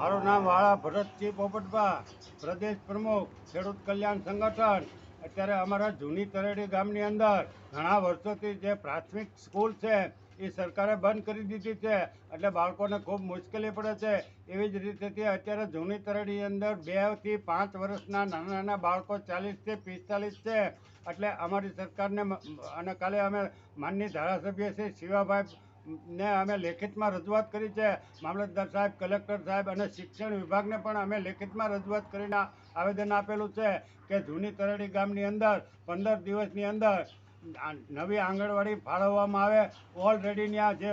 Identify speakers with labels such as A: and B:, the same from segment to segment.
A: મારું નામ વાળા ભરતસિંહ પોપટભા પ્રદેશ પ્રમુખ, ખેડૂત કલ્યાણ સંગઠન. અત્યારે અમારા જૂની તરેડી ગામની અંદર ઘણા વર્ષોથી જે પ્રાથમિક સ્કૂલ છે, એ સરકારે બંધ કરી દીધી છે. એટલે બાળકોને ખૂબ મુશ્કેલી પડે છે. એવી જ રીતેથી અત્યારે જૂની તરેડી અંદર બેથી પાંચ વર્ષના નાના નાના બાળકો ચાલીસથી પિસ્તાલીસ છે. એટલે અમારી સરકારને અને કાલે અમે માનની ધારાસભ્ય શ્રી શિવાભાઈ ને અમે લેખિતમાં રજૂઆત કરી છે. મામલતદાર સાહેબ, કલેક્ટર સાહેબ અને શિક્ષણ વિભાગને પણ અમે લેખિતમાં રજૂઆત કરીને આવેદન આપેલું છે કે જૂની તરડી ગામની અંદર પંદર દિવસની અંદર નવી આંગણવાડી ફાળવવામાં આવે. ઓલરેડી ત્યાં જે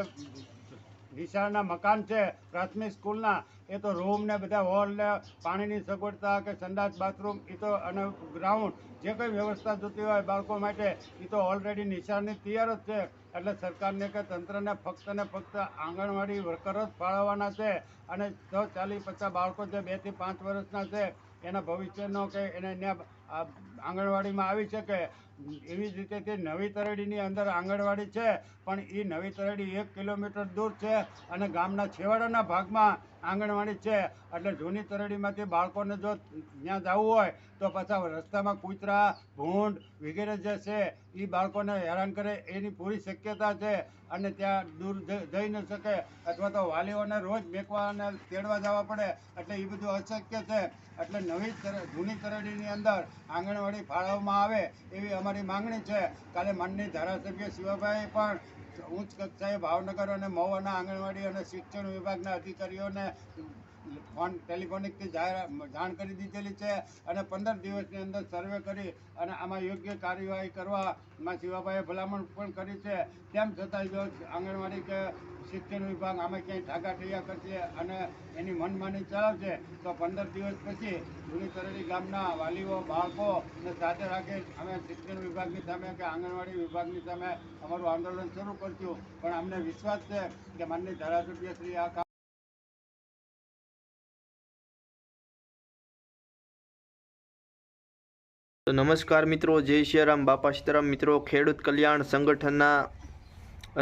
A: નિશાળના મકાન છે પ્રાથમિક સ્કૂલના એ તો રૂમ ને બધા હોલ ને પાણીની સગવડતા કે સંડાસ બાથરૂમ એ તો અને ગ્રાઉન્ડ જે કંઈ વ્યવસ્થા જોતી હોય બાળકો માટે એ તો ઓલરેડી નિશાળની તૈયાર જ છે. એટલે સરકારને કે તંત્રને ફક્ત ને ફક્ત આંગણવાડી વર્કર જ ફાળવવાના છે. અને છ ચાલીસ પચાસ બાળકો જે બેથી પાંચ વર્ષના છે, એના ભવિષ્યનો કે એને આ આંગણવાડીમાં આવી શકે એવી જ રીતે તે નવી તરડીની અંદર આંગણવાડી છે, પણ એ નવી તરડી એક કિલોમીટર દૂર છે અને ગામના છેવાડાના ભાગમાં આંગણવાડી છે. એટલે જૂની તરડીમાંથી બાળકોને જો ત્યાં જવું હોય, તો પાછા રસ્તામાં કૂતરા, ભૂંડ વગેરે જે છે એ બાળકોને હેરાન કરે, એની પૂરી શક્યતા છે અને ત્યાં દૂર જઈ ન શકે અથવા તો વાલીઓને રોજ મેકવા અને તેડવા જવા પડે, એટલે એ બધું અશક્ય છે. એટલે નવી તર- જૂની તરડીની અંદર આંગણવાડી ફાળવવામાં આવે એવી અમારી માંગણી છે. કાલે મનની ધારાસભ્ય શિવાભાઈ પણ ઉચ્ચ કક્ષાએ ભાવનગર અને મહુવાના આંગણવાડી અને શિક્ષણ વિભાગના અધિકારીઓને ફોન ટેલિફોનિકથી જાણ કરી દીધેલી છે અને પંદર દિવસની અંદર સર્વે કરી અને આમાં યોગ્ય કાર્યવાહી કરવામાં શિવાભાઈએ ભલામણ પણ કરી છે. તેમ છતાં જો આંગણવાડી કે શિક્ષણ વિભાગ આમાં ક્યાંય ઠાકાઠૈયા કરશે અને એની મનમાની ચલાવશે, તો પંદર દિવસ પછી જૂની તરડી ગામના વાલીઓ, બાળકો સાથે રાખી અમે શિક્ષણ વિભાગની સામે કે આંગણવાડી વિભાગની સામે અમારું આંદોલન શરૂ કરશું. પણ અમને વિશ્વાસ છે કે માનની ધારાસભ્ય શ્રી આ
B: તો નમસ્કાર મિત્રો, જય સિયારામ બાપા સીતારામ. મિત્રો, ખેડૂત કલ્યાણ સંગઠનના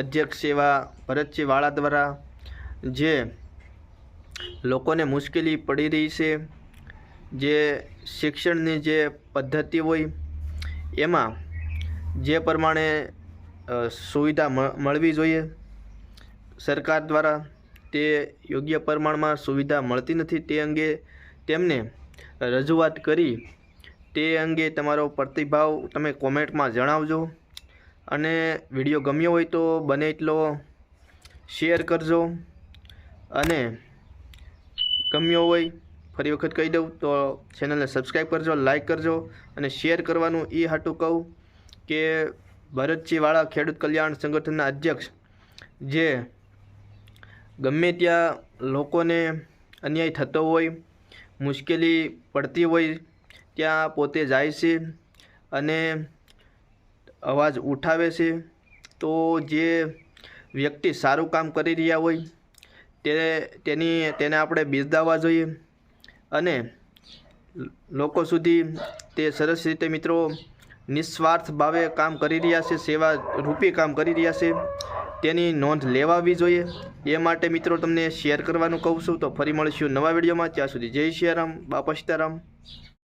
B: અધ્યક્ષ એવા ભરતસિંહ વાળા દ્વારા જે લોકોને મુશ્કેલી પડી રહી છે, જે શિક્ષણની જે પદ્ધતિ હોય, એમાં જે પ્રમાણે સુવિધા મળવી જોઈએ. સરકાર દ્વારા તે યોગ્ય પ્રમાણમાં સુવિધા મળતી નથી તે અંગે તેમને રજૂઆત કરી તે અંગે તમારો પ્રતિભાવ તમે કોમેન્ટમાં જણાવજો. અને વીડિયો ગમ્યો હોય તો બને એટલો શેર કરજો. અને ગમ્યો હોય ફરી વખત કહી દઉં તો ચેનલને સબસ્ક્રાઈબ કરજો, લાઇક કરજો અને શેર કરવાનું એ હાટું કહું કે ભરતજીવાળા ખેડૂત કલ્યાણ સંગઠનના અધ્યક્ષ જે ગમે ત્યાં લોકોને અન્યાય થતો હોય, મુશ્કેલી પડતી હોય ત્યાં પોતે જાય છે અને અવાજ ઉઠાવે છે, તો જે વ્યક્તિ સારું કામ કરી રહ્યા હોય તે, તેની, તેને આપણે બિરદાવવા જોઈએ. અને લોકો સુધી તે સરસ રીતે મિત્રો નિસ્વાર્થ ભાવે કામ કરી રહ્યા છે, સેવા રૂપી કામ કરી રહ્યા છે, તેની નોંધ લેવાવી જોઈએ. એ માટે મિત્રો તમને શેર કરવાનું કહું છું. તો ફરી મળીશું નવા વિડીયોમાં. ત્યાં સુધી જય સિયારામ બાપા સીતારામ.